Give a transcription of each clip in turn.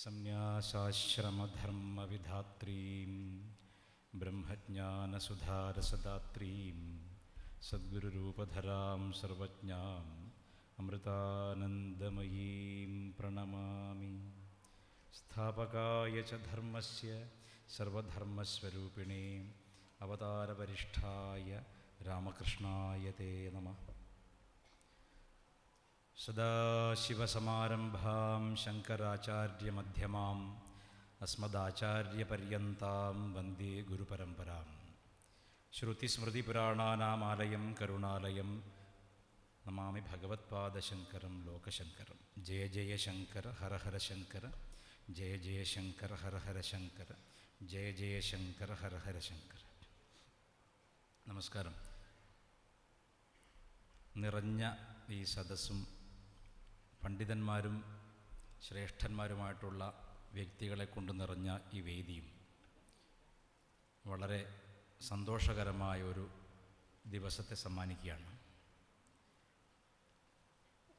संन्यासाश्रमधर्मविधात्रीं ब्रह्मज्ञानसुधारसदात्रीं सद्गुरूपरा सर्वज्ञा अमृतानंदमयी प्रणमा स्थापकाय च से सर्वधर्मस्वरूपिणे अवतारवरिष्ठाय रामकृष्णा ते नमः। സദാശിവസമാരംഭാം ശങ്കരാചാര്യമധ്യമാം അസ്മദാചാര്യപര്യന്താം വന്ദേ ഗുരുപരമ്പരാം. ശ്രുതിസ്മൃതിപുരാണാനാമാലയം കരുണാലയം. നമാമി ഭഗവത്പാദശങ്കരം ലോകശങ്കരം. ജയ ജയ ശങ്കര ഹര ശങ്കര. ജയ ജയ ശങ്കര ഹര ശങ്കര. ജയ ജയ ശങ്കര ഹര ശങ്കര. നമസ്കാരം. നിറഞ്ഞ ഈ സദസ്സും പണ്ഡിതന്മാരും ശ്രേഷ്ഠന്മാരുമായിട്ടുള്ള വ്യക്തികളെ കൊണ്ട് നിറഞ്ഞ ഈ വേദിയും വളരെ സന്തോഷകരമായ ഒരു ദിവസത്തെ സമ്മാനിക്കുകയാണ്.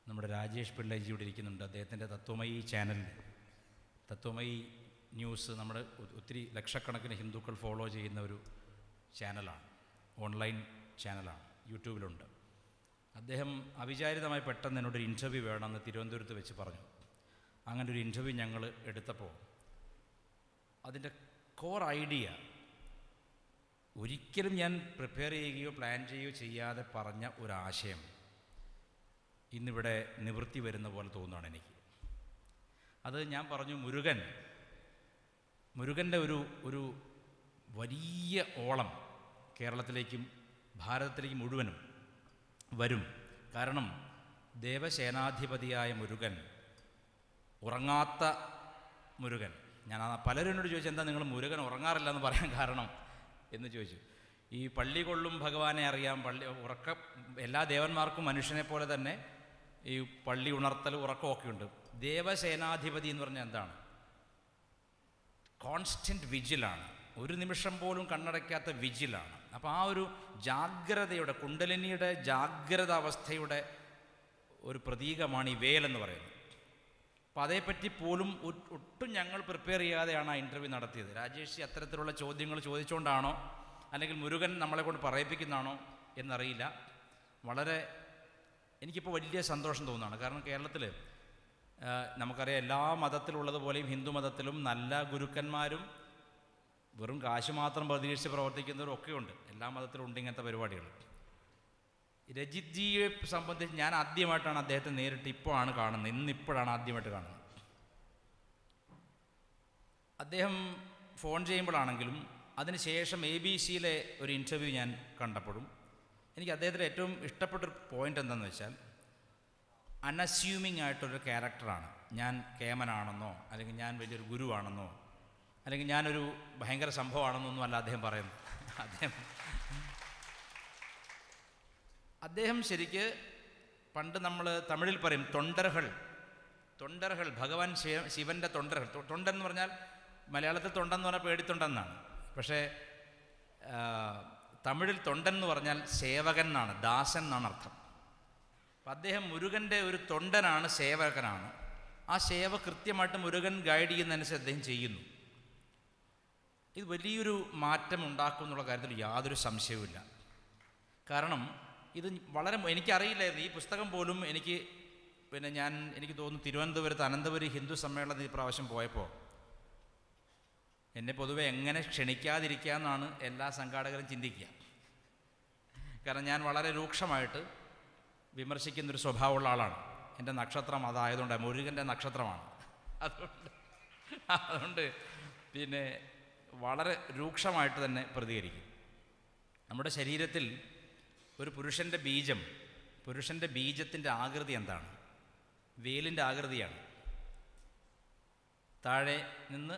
നമ്മുടെ രാജേഷ് പിള്ളേജി ഇവിടെ ഇരിക്കുന്നുണ്ട്. അദ്ദേഹത്തിന്റെ തത്വമയി ചാനലിൽ. തത്വമയി ന്യൂസ് നമ്മുടെ ഒത്തിരി ലക്ഷക്കണക്കിന് ഹിന്ദുക്കൾ ഫോളോ ചെയ്യുന്ന ഒരു ചാനലാണ്. ഓൺലൈൻ ചാനലാണ്. യൂട്യൂബിലുണ്ട്. അദ്ദേഹം അവിചാരിതമായി പെട്ടെന്ന് എന്നോടൊരു ഇന്റർവ്യൂ വേണമെന്ന് തിരുവനന്തപുരത്ത് വെച്ച് പറഞ്ഞു. അങ്ങനെ ഒരു ഇന്റർവ്യൂ ഞങ്ങൾ എടുത്തപ്പോൾ അതിന്റെ കോർ ഐഡിയ ഒരിക്കലും ഞാൻ പ്രിപ്പയർ ചെയ്യുകയോ പ്ലാൻ ചെയ്യുകയോ ചെയ്യാതെ പറഞ്ഞ ഒരാശയം ഇന്നിവിടെ നിവൃത്തി വരുന്ന പോലെ തോന്നുകയാണ് എനിക്ക്. അത് ഞാൻ പറഞ്ഞു മുരുകൻ മുരുകന്റെ ഒരു ഒരു വലിയ ഓളം കേരളത്തിലേക്കും ഭാരതത്തിലേക്കും മുഴുവനും വരും. കാരണം ദേവസേനാധിപതിയായ മുരുകൻ ഉറങ്ങാത്ത മുരുകൻ. ഞാൻ പലരും എന്നോട് ചോദിച്ചു എന്താ നിങ്ങൾ മുരുകൻ ഉറങ്ങാറില്ല എന്ന് പറയാൻ കാരണം? എന്ന് ചോദിച്ചു. ഈ പള്ളി കൊള്ളും ഭഗവാനെ അറിയാം. പള്ളി ഉറക്ക എല്ലാ ദേവന്മാർക്കും മനുഷ്യനെ പോലെ തന്നെ ഈ പള്ളി ഉണർത്തൽ ഉറക്കമൊക്കെ ഉണ്ട്. ദേവസേനാധിപതി എന്ന് പറഞ്ഞാൽ എന്താണ്? കോൺസ്റ്റന്റ് വിജിലാണ് ഒരു നിമിഷം പോലും കണ്ണടയ്ക്കാത്ത വിജിലാണ് അപ്പോൾ ആ ഒരു ജാഗ്രതയുടെ കുണ്ടലിനിയുടെ ജാഗ്രത അവസ്ഥയുടെ ഒരു പ്രതീകമാണ് ഈ വേൽ എന്ന് പറയുന്നത്. അപ്പോൾ അതേപ്പറ്റി പോലും ഒട്ടും ഞങ്ങൾ പ്രിപ്പയർ ചെയ്യാതെയാണ് ആ ഇന്റർവ്യൂ നടത്തിയത്. രാജേഷ് അത്തരത്തിലുള്ള ചോദ്യങ്ങൾ ചോദിച്ചുകൊണ്ടാണോ അല്ലെങ്കിൽ മുരുകൻ നമ്മളെ കൊണ്ട് പറയിപ്പിക്കുന്നതാണോ എന്നറിയില്ല. വളരെ എനിക്കിപ്പോൾ വലിയ സന്തോഷം തോന്നുകയാണ്. കാരണം കേരളത്തിൽ നമുക്കറിയാം എല്ലാ മതത്തിലുള്ളതുപോലെയും ഹിന്ദു മതത്തിലും നല്ല ഗുരുക്കന്മാരും വെറും കാശ് മാത്രം പ്രതീക്ഷിച്ച് പ്രവർത്തിക്കുന്നവരൊക്കെ ഉണ്ട് എല്ലാ മതത്തിലും ഉണ്ട് ഇങ്ങനത്തെ പരിപാടികൾ. രജിത് ജിയെ സംബന്ധിച്ച് ഞാൻ ആദ്യമായിട്ടാണ് അദ്ദേഹത്തെ നേരിട്ട് ഇപ്പോഴാണ് കാണുന്നത്. ഇന്നിപ്പോഴാണ് ആദ്യമായിട്ട് കാണുന്നത്. അദ്ദേഹം ഫോൺ ചെയ്യുമ്പോഴാണെങ്കിലും അതിനുശേഷം എ ബി സിയിലെ ഒരു ഇന്റർവ്യൂ ഞാൻ കണ്ടപ്പോഴും എനിക്ക് അദ്ദേഹത്തിന്റെ ഏറ്റവും ഇഷ്ടപ്പെട്ടൊരു പോയിന്റ് എന്താണെന്ന് വെച്ചാൽ അൺഅസ്യൂമിങ് ആയിട്ടൊരു ക്യാരക്ടറാണ് ഞാൻ കേമനാണെന്നോ അല്ലെങ്കിൽ ഞാൻ വലിയൊരു ഗുരുവാണെന്നോ അല്ലെങ്കിൽ ഞാനൊരു ഭയങ്കര സംഭവമാണെന്നൊന്നും അല്ല അദ്ദേഹം പറയുന്നത്. അദ്ദേഹം അദ്ദേഹം ശരിക്ക് പണ്ട് നമ്മൾ തമിഴിൽ പറയും തൊണ്ടർഹൾ തൊണ്ടർഹൾ ഭഗവാൻ ശിവ ശിവന്റെ തൊണ്ടർഹൾ തൊണ്ടൻ എന്ന് പറഞ്ഞാൽ മലയാളത്തിൽ തൊണ്ടെന്ന് പറഞ്ഞാൽ പേടിത്തൊണ്ടെന്നാണ്. പക്ഷേ തമിഴിൽ തൊണ്ടൻ എന്ന് പറഞ്ഞാൽ സേവകൻ എന്നാണ് ദാസൻ എന്നാണ് അർത്ഥം. അപ്പം അദ്ദേഹം മുരുകന്റെ ഒരു തൊണ്ടനാണ് സേവകനാണ്. ആ സേവ കൃത്യമായിട്ട് മുരുകൻ ഗൈഡ് ചെയ്യുന്നതനുസരിച്ച് അദ്ദേഹം ചെയ്യുന്നു. ഇത് വലിയൊരു മാറ്റം ഉണ്ടാക്കും എന്നുള്ള കാര്യത്തിൽ യാതൊരു സംശയവുമില്ല. കാരണം ഇത് വളരെ എനിക്കറിയില്ലായിരുന്നു. ഈ പുസ്തകം പോലും എനിക്ക് പിന്നെ ഞാൻ എനിക്ക് തോന്നുന്നു തിരുവനന്തപുരത്ത് അനന്തപുരി ഹിന്ദു സമ്മേളനത്തിൽ പ്രാവശ്യം പോയപ്പോൾ എന്നെ പൊതുവെ എങ്ങനെ ക്ഷണിക്കാതിരിക്കുക എന്നാണ് എല്ലാ സംഘാടകരും ചിന്തിക്കുക. കാരണം ഞാൻ വളരെ രൂക്ഷമായിട്ട് വിമർശിക്കുന്നൊരു സ്വഭാവമുള്ള ആളാണ്. എന്റെ നക്ഷത്രം അതായതുകൊണ്ട് മുരുകന്റെ നക്ഷത്രമാണ്. അതുകൊണ്ട് അതുകൊണ്ട് പിന്നെ വളരെ രൂക്ഷമായിട്ട് തന്നെ പ്രതികരിക്കും. നമ്മുടെ ശരീരത്തിൽ ഒരു പുരുഷന്റെ ബീജം പുരുഷന്റെ ബീജത്തിന്റെ ആകൃതി എന്താണ്? വേലിന്റെ ആകൃതിയാണ്. താഴെ നിന്ന്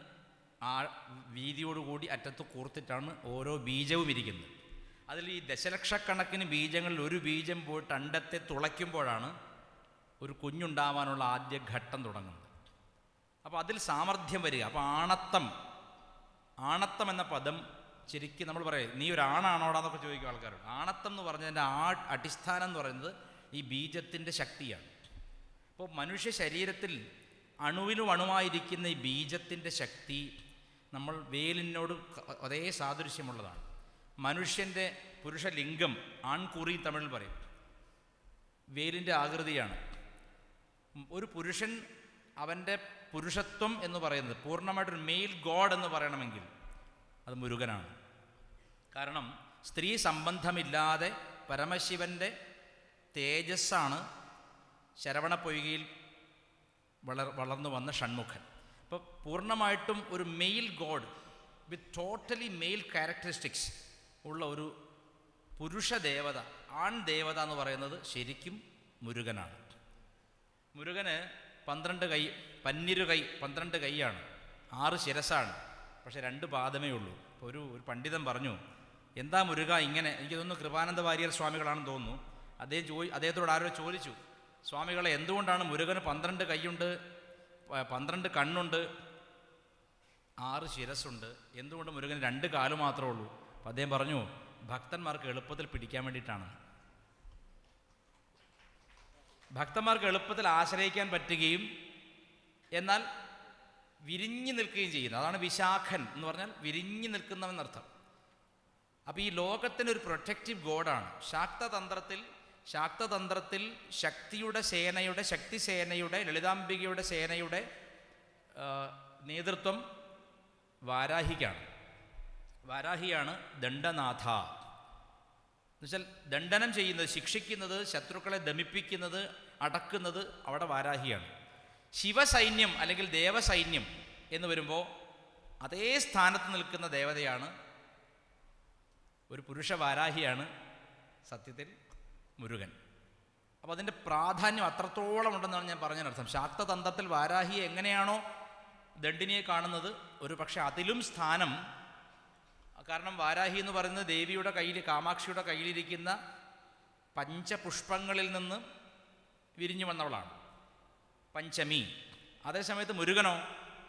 ആ വീതിയോടുകൂടി അറ്റത്ത് കൂർത്തിട്ടാണ് ഓരോ ബീജവും ഇരിക്കുന്നത്. അതിൽ ഈ ദശലക്ഷക്കണക്കിന് ബീജങ്ങളിൽ ഒരു ബീജം പോയിട്ട് അണ്ടത്തെ തുളയ്ക്കുമ്പോഴാണ് ഒരു കുഞ്ഞുണ്ടാവാനുള്ള ആദ്യ ഘട്ടം തുടങ്ങുന്നത്. അപ്പോൾ അതിൽ സാമർഥ്യം വരിക അപ്പോൾ ആണത്തം ആണത്തം എന്ന പദം ശരിക്കും നമ്മൾ പറയും നീ ഒരു ആണാണോടാന്നൊക്കെ ചോദിക്കും ആൾക്കാരോട്. ആണത്തം എന്ന് പറഞ്ഞതിന്റെ ആ അടിസ്ഥാനം എന്ന് പറയുന്നത് ഈ ബീജത്തിന്റെ ശക്തിയാണ്. അപ്പോൾ മനുഷ്യ ശരീരത്തിൽ അണുവിനും അണുവായിരിക്കുന്ന ഈ ബീജത്തിന്റെ ശക്തി നമ്മൾ വേലിനോട് അതേ സാദൃശ്യമുള്ളതാണ്. മനുഷ്യന്റെ പുരുഷലിംഗം ആൺകുറി തമിഴിൽ പറയും. വേലിന്റെ ആകൃതിയാണ്. ഒരു പുരുഷൻ അവന്റെ പുരുഷത്വം എന്ന് പറയുന്നത് പൂർണമായിട്ടൊരു മെയിൽ ഗോഡ് എന്ന് പറയണമെങ്കിൽ അത് മുരുകനാണ്. കാരണം സ്ത്രീ സംബന്ധമില്ലാതെ പരമശിവന്റെ തേജസ്സാണ് ശരവണ പൊയ്കയിൽ വളർ വളർന്നു വന്ന ഷൺമുഖൻ. അപ്പോൾ പൂർണമായിട്ടും ഒരു male god with totally male characteristics ഉള്ള ഒരു പുരുഷ ദേവത ആൺ ദേവത എന്ന് പറയുന്നത് ശരിക്കും മുരുകനാണ്. മുരുകന് പന്ത്രണ്ട് കൈ പന്നിരു കൈ പന്ത്രണ്ട് കൈയാണ്. ആറ് ശിരസാണ്. പക്ഷെ രണ്ട് പാദമേ ഉള്ളൂ. അപ്പോൾ ഒരു ഒരു പണ്ഡിതൻ പറഞ്ഞു എന്താ മുരുക ഇങ്ങനെ? എനിക്ക് തോന്നുന്നു കൃപാനന്ദ വാര്യർ സ്വാമികളാണെന്ന് തോന്നുന്നു. അദ്ദേഹം ചോ അദ്ദേഹത്തോട് ആരോ ചോദിച്ചു സ്വാമികളെ എന്തുകൊണ്ടാണ് മുരുകന് പന്ത്രണ്ട് കൈയുണ്ട്? പന്ത്രണ്ട് കണ്ണുണ്ട്? ആറ് ശിരസുണ്ട് എന്തുകൊണ്ട് മുരുകന് രണ്ട് കാൽ മാത്രമേ ഉള്ളൂ? അപ്പം അദ്ദേഹം പറഞ്ഞു ഭക്തന്മാർക്ക് എളുപ്പത്തിൽ പിടിക്കാൻ വേണ്ടിയിട്ടാണ്. ഭക്തന്മാർക്ക് എളുപ്പത്തിൽ ആശ്രയിക്കാൻ പറ്റുകയും എന്നാൽ വിരിഞ്ഞു നിൽക്കുകയും ചെയ്യുന്നു. അതാണ് വിശാഖൻ എന്ന് പറഞ്ഞാൽ വിരിഞ്ഞു നിൽക്കുന്നവെന്നർത്ഥം അപ്പോൾ ഈ ലോകത്തിനൊരു പ്രൊട്ടക്റ്റീവ് ഗോഡാണ് ശാക്തതന്ത്രത്തിൽ ശാക്തതന്ത്രത്തിൽ ശക്തിയുടെ സേനയുടെ ശക്തി സേനയുടെ ലളിതാംബികയുടെ സേനയുടെ നേതൃത്വം വാരാഹിക്കാണ്. വാരാഹിയാണ് ദണ്ഡനാഥ. എന്നുവെച്ചാൽ ദണ്ഡനം ചെയ്യുന്നത് ശിക്ഷിക്കുന്നത് ശത്രുക്കളെ ദമിപ്പിക്കുന്നത് അടക്കുന്നത് അവിടെ വാരാഹിയാണ്. ശിവസൈന്യം അല്ലെങ്കിൽ ദേവസൈന്യം എന്ന് വരുമ്പോൾ അതേ സ്ഥാനത്ത് നിൽക്കുന്ന ദേവതയാണ് ഒരു പുരുഷ വാരാഹിയാണ് സത്യത്തിൽ മുരുകൻ. അപ്പോൾ അതിന്റെ പ്രാധാന്യം അത്രത്തോളം ഉണ്ടെന്നാണ് ഞാൻ പറഞ്ഞതിനർത്ഥം. ശാക്തതന്ത്രത്തിൽ വാരാഹി എങ്ങനെയാണോ ദണ്ഡിനിയെ കാണുന്നത് ഒരു പക്ഷെ അതിലും സ്ഥാനം കാരണം വാരാഹി എന്ന് പറയുന്നത് ദേവിയുടെ കയ്യിൽ കാമാക്ഷിയുടെ കയ്യിലിരിക്കുന്ന പഞ്ചപുഷ്പങ്ങളിൽ നിന്ന് വിരിഞ്ഞു വന്നവളാണ്. പഞ്ചമി. അതേസമയത്ത് മുരുകനോ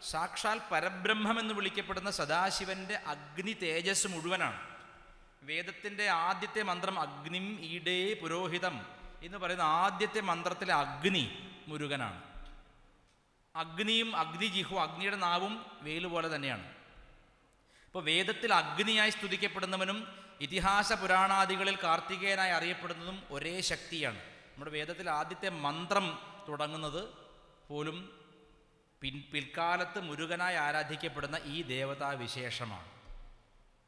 സാക്ഷാൽ പരബ്രഹ്മം എന്ന് വിളിക്കപ്പെടുന്ന സദാശിവന്റെ അഗ്നി തേജസ് മുഴുവനാണ്. വേദത്തിന്റെ ആദ്യത്തെ മന്ത്രം അഗ്നിം ഈടേ പുരോഹിതം എന്ന് പറയുന്ന ആദ്യത്തെ മന്ത്രത്തിലെ അഗ്നി മുരുകനാണ്. അഗ്നിയും അഗ്നിജിഹു അഗ്നിയുടെ നാവും വെയിൽ പോലെ തന്നെയാണ്. ഇപ്പോൾ വേദത്തിൽ അഗ്നിയായി സ്തുതിക്കപ്പെടുന്നവനും ഇതിഹാസ പുരാണാദികളിൽ കാർത്തികേയനായി അറിയപ്പെടുന്നതും ഒരേ ശക്തിയാണ്. നമ്മുടെ വേദത്തിൽ ആദ്യത്തെ മന്ത്രം തുടങ്ങുന്നത് പോലും പിൻ പിൽക്കാലത്ത് മുരുകനായി ആരാധിക്കപ്പെടുന്ന ഈ ദേവതാ വിശേഷമാണ്.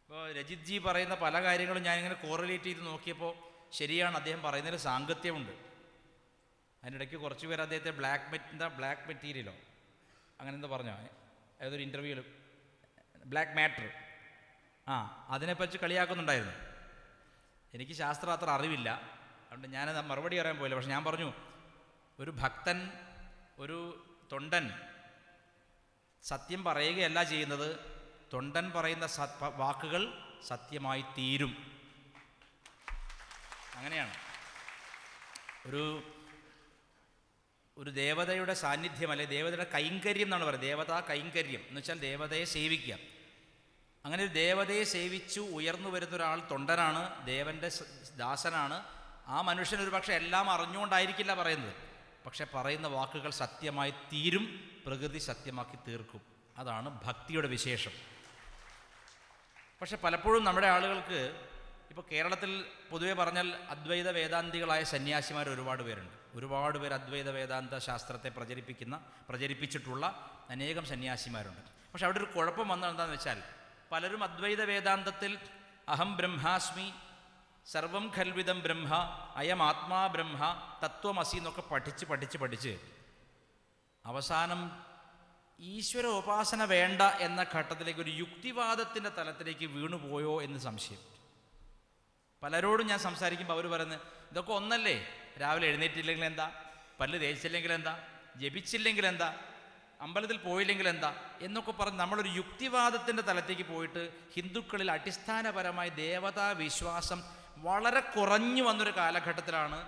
ഇപ്പോൾ രജിത് ജി പറയുന്ന പല കാര്യങ്ങളും ഞാനിങ്ങനെ കോറിലേറ്റ് ചെയ്ത് നോക്കിയപ്പോൾ ശരിയാണ് അദ്ദേഹം പറയുന്നതിൽ സാങ്കത്യമുണ്ട്. അതിനിടയ്ക്ക് കുറച്ച് പേര് അദ്ദേഹത്തെ ബ്ലാക്ക് മെറ്റ് എന്താ ബ്ലാക്ക് മെറ്റീരിയലോ അങ്ങനെ എന്താ പറഞ്ഞോ? ഏതൊരു ഇന്റർവ്യൂവിൽ ബ്ലാക്ക് മാറ്റർ ആ അതിനെപ്പറ്റി കളിയാക്കുന്നുണ്ടായിരുന്നു. എനിക്ക് ശാസ്ത്രം അത്ര അറിവില്ല. അതുകൊണ്ട് ഞാനത് മറുപടി പറയാൻ പോയില്ല. പക്ഷെ ഞാൻ പറഞ്ഞു ഒരു ഭക്തൻ ഒരു തൊണ്ടൻ സത്യം പറയുകയല്ല ചെയ്യുന്നത്. തൊണ്ടൻ പറയുന്ന വാക്കുകൾ സത്യമായി തീരും. അങ്ങനെയാണ്. ഒരു ഒരു ദേവതയുടെ സാന്നിധ്യം അല്ലെ ദേവതയുടെ കൈങ്കര്യം എന്നാണ് പറയുന്നത്. ദേവതാ കൈങ്കര്യം. എന്ന് വെച്ചാൽ ദേവതയെ സേവിക്കുക. അങ്ങനെ ഒരു ദേവതയെ സേവിച്ചു ഉയർന്നു വരുന്ന ഒരാൾ തൊണ്ടനാണ് ദേവന്റെ ദാസനാണ്. ആ മനുഷ്യൻ ഒരു പക്ഷേ എല്ലാം അറിഞ്ഞുകൊണ്ടായിരിക്കില്ല പറയുന്നത്. പക്ഷെ പറയുന്ന വാക്കുകൾ സത്യമായി തീരും പ്രകൃതി സത്യമാക്കി തീർക്കും. അതാണ് ഭക്തിയുടെ വിശേഷം. പക്ഷെ പലപ്പോഴും നമ്മുടെ ആളുകൾക്ക് ഇപ്പോൾ കേരളത്തിൽ പൊതുവെ പറഞ്ഞാൽ അദ്വൈത വേദാന്തികളായ സന്യാസിമാർ ഒരുപാട് പേരുണ്ട്. ഒരുപാട് പേർ അദ്വൈത വേദാന്ത ശാസ്ത്രത്തെ പ്രചരിപ്പിക്കുന്ന പ്രചരിപ്പിച്ചിട്ടുള്ള അനേകം സന്യാസിമാരുണ്ട്. പക്ഷെ അവിടെ ഒരു കുഴപ്പം വന്നത് എന്താണെന്ന് വെച്ചാൽ പലരും അദ്വൈത വേദാന്തത്തിൽ അഹം ബ്രഹ്മാസ്മി സർവം ഖൽവിതം ബ്രഹ്മ അയം ആത്മാ ബ്രഹ്മ തത്വമസി എന്നൊക്കെ പഠിച്ച് പഠിച്ച് പഠിച്ച് അവസാനം ഈശ്വര ഉപാസന വേണ്ട എന്ന ഘട്ടത്തിലേക്ക് ഒരു യുക്തിവാദത്തിന്റെ തലത്തിലേക്ക് വീണുപോയോ എന്ന് സംശയം. പലരോടും ഞാൻ സംസാരിക്കുമ്പോൾ അവർ പറയുന്നത് ഇതൊക്കെ ഒന്നല്ലേ? രാവിലെ എഴുന്നേറ്റില്ലെങ്കിൽ എന്താ? പല്ല് തേച്ചില്ലെങ്കിൽ എന്താ? ജപിച്ചില്ലെങ്കിൽ എന്താ? അമ്പലത്തിൽ പോയില്ലെങ്കിൽ എന്താ? എന്നൊക്കെ പറഞ്ഞ് നമ്മളൊരു യുക്തിവാദത്തിന്റെ തലത്തേക്ക് പോയിട്ട് ഹിന്ദുക്കളിൽ അടിസ്ഥാനപരമായി ദേവതാ വിശ്വാസം വളരെ കുറഞ്ഞു വന്നൊരു കാലഘട്ടത്തിലാണ്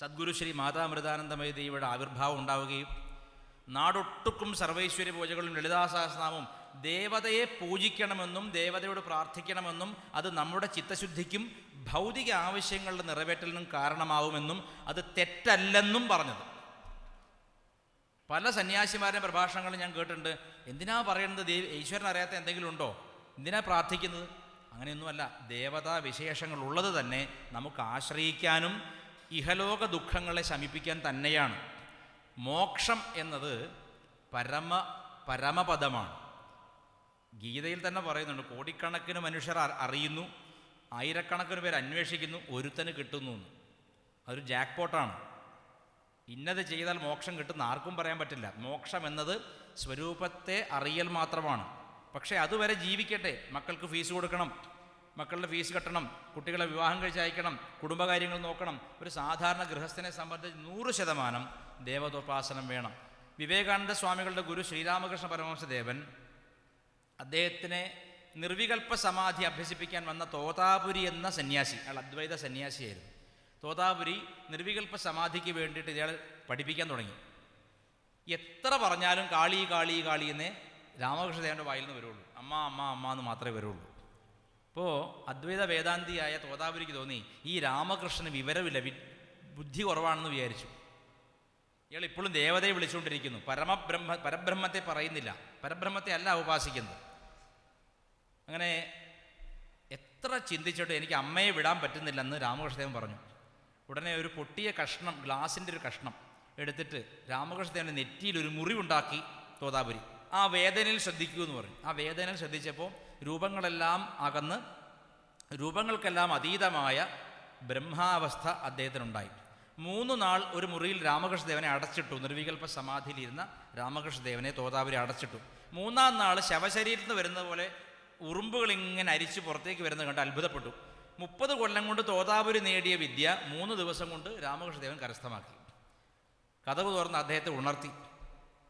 സദ്ഗുരു ശ്രീ മാതാമൃതാനന്ദമയ ദേവിയുടെ ആവിർഭാവം ഉണ്ടാവുകയും നാടൊട്ടുക്കും സർവൈശ്വര്യ പൂജകളും ലളിതാസഹസ്രനാമവും ദേവതയെ പൂജിക്കണമെന്നും ദേവതയോട് പ്രാർത്ഥിക്കണമെന്നും അത് നമ്മുടെ ചിത്തശുദ്ധിക്കും ഭൗതിക ആവശ്യങ്ങളുടെ നിറവേറ്റലിനും കാരണമാവുമെന്നും അത് തെറ്റല്ലെന്നും പറഞ്ഞത്. പല സന്യാസിമാരുടെ പ്രഭാഷണങ്ങളും ഞാൻ കേട്ടിട്ടുണ്ട് എന്തിനാ പറയുന്നത് ദേവി ഈശ്വരൻ അറിയാത്ത എന്തെങ്കിലും ഉണ്ടോ? എന്തിനാ പ്രാർത്ഥിക്കുന്നത്? അങ്ങനെയൊന്നുമല്ല ദേവതാ വിശേഷങ്ങൾ ഉള്ളത് തന്നെ നമുക്ക് ആശ്രയിക്കാനും ഇഹലോക ദുഃഖങ്ങളെ ശമിപ്പിക്കാൻ തന്നെയാണ്. മോക്ഷം എന്നത് പരമ പരമപദമാണ്. ഗീതയിൽ തന്നെ പറയുന്നുണ്ട് കോടിക്കണക്കിന് മനുഷ്യർ അറിയുന്നു ആയിരക്കണക്കിന് പേർ അന്വേഷിക്കുന്നു ഒരുത്തന് കിട്ടുന്നു അതൊരു ജാക്ക്പോട്ടാണ്. ഇന്നത് ചെയ്താൽ മോക്ഷം കിട്ടുന്ന ആർക്കും പറയാൻ പറ്റില്ല. മോക്ഷം എന്നത് സ്വരൂപത്തെ അറിയൽ മാത്രമാണ്. പക്ഷേ അതുവരെ ജീവിക്കട്ടെ. മക്കൾക്ക് ഫീസ് കൊടുക്കണം. മക്കളുടെ ഫീസ് കെട്ടണം. കുട്ടികളെ വിവാഹം കഴിച്ച് അയക്കണം. കുടുംബകാര്യങ്ങൾ നോക്കണം. ഒരു സാധാരണ ഗൃഹസ്ഥനെ സംബന്ധിച്ച് നൂറ് ശതമാനം ദേവതോപാസനം വേണം. വിവേകാനന്ദ സ്വാമികളുടെ ഗുരു ശ്രീരാമകൃഷ്ണ പരമഹംസദേവൻ അദ്ദേഹത്തിനെ നിർവികൽപ്പ സമാധി അഭ്യസിപ്പിക്കാൻ വന്ന തോതാപുരി എന്ന സന്യാസി. അയാൾ അദ്വൈത സന്യാസിയായിരുന്നു. തോതാപുരി നിർവികൽപ്പ സമാധിക്ക് വേണ്ടിയിട്ട് ഇയാൾ പഠിപ്പിക്കാൻ തുടങ്ങി. എത്ര പറഞ്ഞാലും കാളി കാളി കാളി എന്നേ രാമകൃഷ്ണദേവന്റെ വായിൽ നിന്ന് വരുള്ളൂ. അമ്മ അമ്മ അമ്മ എന്ന് മാത്രമേ വരുള്ളൂ. അപ്പോൾ അദ്വൈത വേദാന്തിയായ തോതാപുരിക്ക് തോന്നി ഈ രാമകൃഷ്ണന് വിവരമില്ല ബുദ്ധി കുറവാണെന്ന് വിചാരിച്ചു. ഇയാൾ ഇപ്പോഴും ദേവതയെ വിളിച്ചുകൊണ്ടിരിക്കുന്നു. പരമബ്രഹ്മ പരബ്രഹ്മത്തെ പറയുന്നില്ല. പരബ്രഹ്മത്തെ അല്ല ഉപാസിക്കുന്നത്. അങ്ങനെ എത്ര ചിന്തിച്ചിട്ട് എനിക്ക് അമ്മയെ വിടാൻ പറ്റുന്നില്ലെന്ന് രാമകൃഷ്ണദേവൻ പറഞ്ഞു. ഉടനെ ഒരു പൊട്ടിയ കഷ്ണം ഗ്ലാസിന്റെ ഒരു കഷ്ണം എടുത്തിട്ട് രാമകൃഷ്ണദേവന്റെ നെറ്റിയിൽ ഒരു മുറിവുണ്ടാക്കി തോതാപുരി. ആ വേദനയിൽ ശ്രദ്ധിക്കൂ എന്ന് പറഞ്ഞു. ആ വേദനയിൽ ശ്രദ്ധിച്ചപ്പോൾ രൂപങ്ങളെല്ലാം അകന്ന് രൂപങ്ങൾക്കെല്ലാം അതീതമായ ബ്രഹ്മാവസ്ഥ അദ്ദേഹത്തിനുണ്ടായി. മൂന്ന് നാൾ ഒരു മുറിയിൽ രാമകൃഷ്ണദേവനെ അടച്ചിട്ടു. നിർവികൽപ്പ സമാധിയിലിരുന്ന രാമകൃഷ്ണദേവനെ തോതാപുരി അടച്ചിട്ടു. മൂന്നാം നാൾ ശവശരീരത്തിൽ നിന്ന് വരുന്ന പോലെ ഉറുമ്പുകൾ ഇങ്ങനെ അരിച്ച് പുറത്തേക്ക് വരുന്നത് കണ്ട് അത്ഭുതപ്പെട്ടു. മുപ്പത് കൊല്ലം കൊണ്ട് തോതാപുരി നേടിയ വിദ്യ മൂന്ന് ദിവസം കൊണ്ട് രാമകൃഷ്ണദേവൻ കരസ്ഥമാക്കി. കഥവ് തുറന്ന് അദ്ദേഹത്തെ ഉണർത്തി.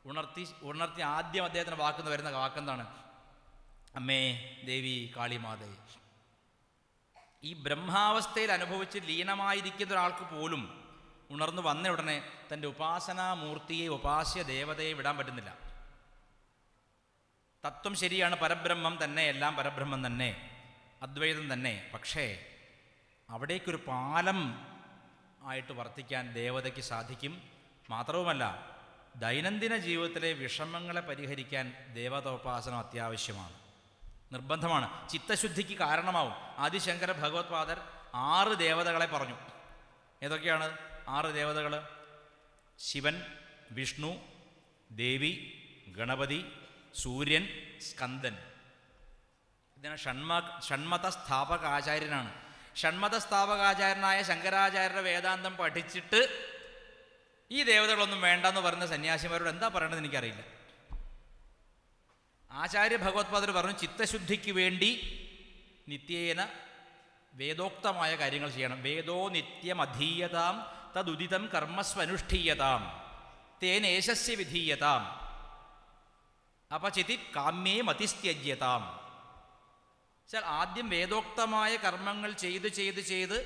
ഉണർത്തി ഉണർത്തി ആദ്യം അദ്ദേഹത്തിന് വാക്കുന്ന വരുന്ന വാക്കെന്താണ്? അമ്മേ ദേവി കാളിമാതേ ഈ ബ്രഹ്മാവസ്ഥയിൽ അനുഭവിച്ച് ലീനമായിരിക്കുന്ന ഒരാൾക്ക് പോലും ഉണർന്നു വന്ന ഉടനെ തന്റെ ഉപാസനാമൂർത്തിയെ ഉപാസ്യ ദേവതയെ വിടാൻ പറ്റുന്നില്ല. തത്വം ശരിയാണ് പരബ്രഹ്മം തന്നെ എല്ലാം പരബ്രഹ്മം തന്നെ അദ്വൈതം തന്നെ. പക്ഷേ അവിടേക്കൊരു പാലം ആയിട്ട് വർത്തിക്കാൻ ദേവതയ്ക്ക് സാധിക്കും. മാത്രവുമല്ല ദൈനംദിന ജീവിതത്തിലെ വിഷമങ്ങളെ പരിഹരിക്കാൻ ദേവതോപാസനം അത്യാവശ്യമാണ്. നിർബന്ധമാണ്. ചിത്തശുദ്ധിക്ക് കാരണമാവും. ആദിശങ്കര ഭഗവത്പാദർ ആറ് ദേവതകളെ പറഞ്ഞു. ഏതൊക്കെയാണ്? ആറ് ദേവതകൾ ശിവൻ വിഷ്ണു ദേവി ഗണപതി സൂര്യൻ സ്കന്ദൻ. ഇതിന് ഷൺമ ഷൺമത സ്ഥാപകാചാര്യനാണ് ഷൺമത സ്ഥാപകാചാര്യനായ ശങ്കരാചാര്യരുടെ വേദാന്തം പഠിച്ചിട്ട് ഈ ദേവതകളൊന്നും വേണ്ടെന്ന് പറയുന്ന സന്യാസിമാരോട് എന്താ പറയേണ്ടത് എനിക്കറിയില്ല. ആചാര്യ ഭഗവത്പാദർ പറഞ്ഞു ചിത്തശുദ്ധിക്ക് വേണ്ടി നിത്യേന വേദോക്തമായ കാര്യങ്ങൾ ചെയ്യണം. വേദോ നിത്യം അധീയതാം തദുദിതം കർമ്മസ്വനുഷ്ഠീയതാം തേനേശസ്യ വിധീയതാം അപചിതി കാമ്യേ മതിസ്ത്യജ്യതാം. വെച്ചാൽ ആദ്യം വേദോക്തമായ കർമ്മങ്ങൾ ചെയ്ത് ചെയ്ത് ചെയ്ത്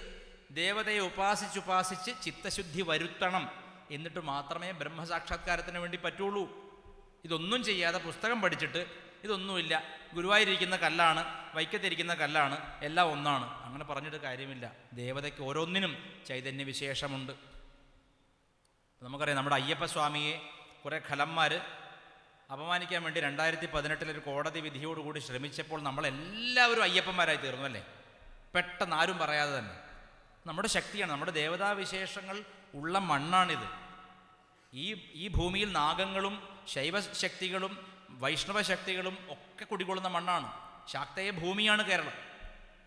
ദേവതയെ ഉപാസിച്ചുപാസിച്ച് ചിത്തശുദ്ധി വരുത്തണം. എന്നിട്ട് മാത്രമേ ബ്രഹ്മസാക്ഷാത്കാരത്തിന് വേണ്ടി പറ്റുള്ളൂ. ഇതൊന്നും ചെയ്യാതെ പുസ്തകം പഠിച്ചിട്ട് ഇതൊന്നുമില്ല. ഗുരുവായിരിക്കുന്ന കല്ലാണ് വൈക്കത്തിരിക്കുന്ന കല്ലാണ് എല്ലാം ഒന്നാണ്. അങ്ങനെ പറഞ്ഞിട്ട് കാര്യമില്ല. ദേവതയ്ക്ക് ഓരോന്നിനും ചൈതന്യ വിശേഷമുണ്ട് നമുക്കറിയാം നമ്മുടെ അയ്യപ്പസ്വാമിയെ കുറേ ഖലന്മാർ അപമാനിക്കാൻ വേണ്ടി രണ്ടായിരത്തി പതിനെട്ടിലൊരു കോടതി വിധിയോടുകൂടി ശ്രമിച്ചപ്പോൾ നമ്മളെല്ലാവരും അയ്യപ്പന്മാരായി തീർന്നു അല്ലേ? പെട്ടെന്ന് ആരും പറയാതെ തന്നെ. നമ്മുടെ ശക്തിയാണ് നമ്മുടെ ദേവതാവിശേഷങ്ങൾ ഉള്ള മണ്ണാണിത്. ഈ ഈ ഭൂമിയിൽ നാഗങ്ങളും ശൈവശക്തികളും വൈഷ്ണവ ശക്തികളും ഒക്കെ കുടികൊള്ളുന്ന മണ്ണാണ്. ശാക്തയ ഭൂമിയാണ് കേരളം.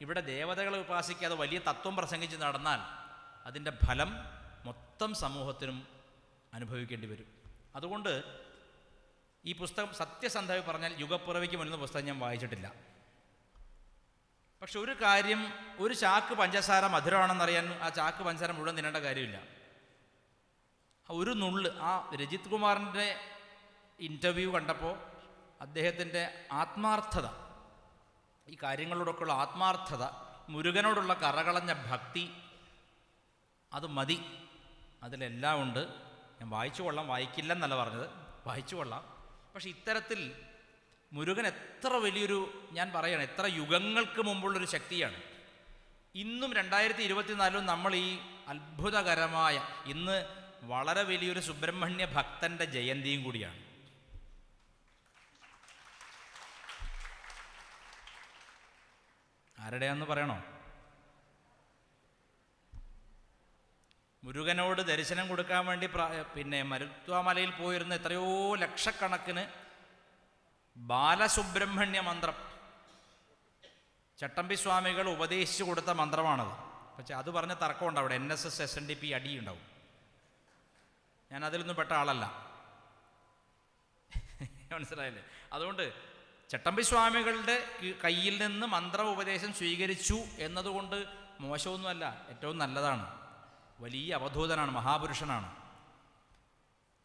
ഇവിടെ ദേവതകളെ ഉപാസിക്കാതെ വലിയ തത്വം പ്രസംഗിച്ച് നടന്നാൽ അതിന്റെ ഫലം മൊത്തം സമൂഹത്തിനും അനുഭവിക്കേണ്ടി വരും. അതുകൊണ്ട് ഈ പുസ്തകം സത്യസന്ധമായി പറഞ്ഞാൽ യുഗപ്പിറവിക്ക് മുന്നുന്ന പുസ്തകം ഞാൻ വായിച്ചിട്ടില്ല. പക്ഷെ ഒരു കാര്യം ഒരു ചാക്ക് പഞ്ചസാര മധുരമാണെന്നറിയാൻ ആ ചാക്ക് പഞ്ചസാര മുഴുവൻ തിന്നേണ്ട കാര്യമില്ല. ഒരു നുള്ള്. ആ രജിത് കുമാറിന്റെ ഇന്റർവ്യൂ കണ്ടപ്പോൾ അദ്ദേഹത്തിന്റെ ആത്മാർത്ഥത ഈ കാര്യങ്ങളോടൊക്കെയുള്ള ആത്മാർത്ഥത മുരുകനോടുള്ള കറകളഞ്ഞ ഭക്തി അത് മതി. അതിലെല്ലാം ഉണ്ട്. ഞാൻ വായിച്ചു കൊള്ളാം. വായിക്കില്ലെന്നല്ല പറഞ്ഞത്. വായിച്ചു കൊള്ളാം. പക്ഷെ ഇത്തരത്തിൽ മുരുകൻ എത്ര വലിയൊരു ഞാൻ പറയണം എത്ര യുഗങ്ങൾക്ക് മുമ്പുള്ളൊരു ശക്തിയാണ്. ഇന്നും രണ്ടായിരത്തി ഇരുപത്തിനാലിലും നമ്മൾ ഈ അത്ഭുതകരമായ ഇന്ന് വളരെ വലിയൊരു സുബ്രഹ്മണ്യ ഭക്തന്റെ ജയന്തിയും കൂടിയാണ്. ആരുടെയാന്ന് പറയണോ? മുരുകനോട് ദർശനം കൊടുക്കാൻ വേണ്ടി പിന്നെ മരുത്വാമലയിൽ പോയിരുന്ന എത്രയോ ലക്ഷക്കണക്കിന് ബാലസുബ്രഹ്മണ്യ മന്ത്രം ചട്ടമ്പി സ്വാമികൾ ഉപദേശിച്ചു കൊടുത്ത മന്ത്രമാണത്. പക്ഷെ അത് പറഞ്ഞ തർക്കമുണ്ട് അവിടെ. N S S S N D P അടിയുണ്ടാവും. ഞാൻ അതിലൊന്നും പെട്ട ആളല്ല. മനസ്സിലായില്ലേ? അതുകൊണ്ട് ചട്ടമ്പി സ്വാമികളുടെ കയ്യിൽ നിന്ന് മന്ത്ര ഉപദേശം സ്വീകരിച്ചു എന്നതുകൊണ്ട് മോശമൊന്നുമല്ല ഏറ്റവും നല്ലതാണ്. വലിയ അവധൂതനാണ് മഹാപുരുഷനാണ്.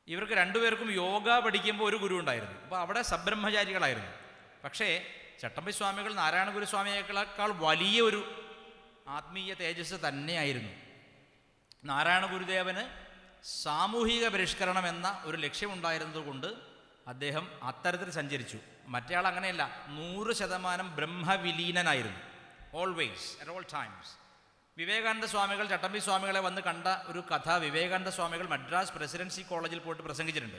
ഇവർക്ക് രണ്ടുപേർക്കും യോഗ പഠിക്കുമ്പോൾ ഒരു ഗുരു ഉണ്ടായിരുന്നു. അപ്പോൾ അവിടെ സബ്രഹ്മചാരികളായിരുന്നു. പക്ഷേ ചട്ടമ്പി സ്വാമികൾ നാരായണ ഗുരുസ്വാമിയേക്കാൾ വലിയ ഒരു ആത്മീയ തേജസ് തന്നെയായിരുന്നു. നാരായണ ഗുരുദേവന് സാമൂഹിക പരിഷ്കരണം എന്ന ഒരു ലക്ഷ്യമുണ്ടായിരുന്നതുകൊണ്ട് അദ്ദേഹം അത്തരത്തിൽ സഞ്ചരിച്ചു. മറ്റേയാൾ അങ്ങനെയല്ല നൂറ് ശതമാനം ബ്രഹ്മവിലീനനായിരുന്നു. Always at all times Vivekananda സ്വാമികൾ ചട്ടമ്പി സ്വാമികളെ വന്ന് കണ്ട ഒരു കഥ വിവേകാനന്ദ സ്വാമികൾ മദ്രാസ് പ്രസിഡൻസി കോളേജിൽ പോയിട്ട് പ്രസംഗിച്ചിട്ടുണ്ട്.